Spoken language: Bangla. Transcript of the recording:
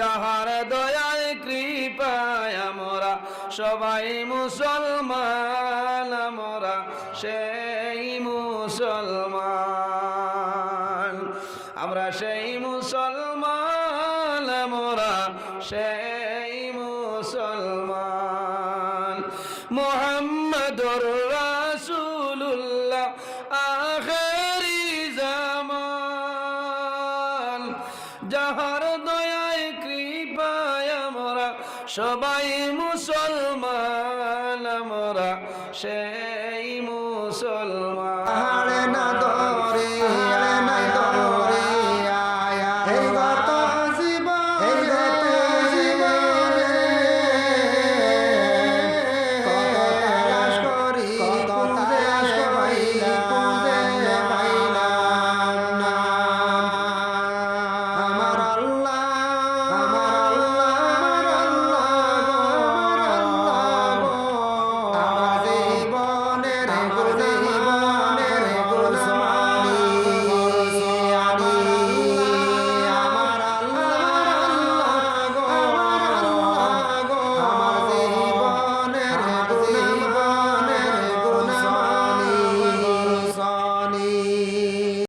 যাহার দয়ায়, কৃপায় আমরা সবাই মুসলমান, আমরা সেই মুসলমান, আমরা সেই মুসলমান, আমরা সেই মুসলমান। মোহাম্মদুর রাসূলুল্লাহ যাহার দয়ায় কৃপায় আমরা সবাই মুসলমান আমরা সেই মুসলমান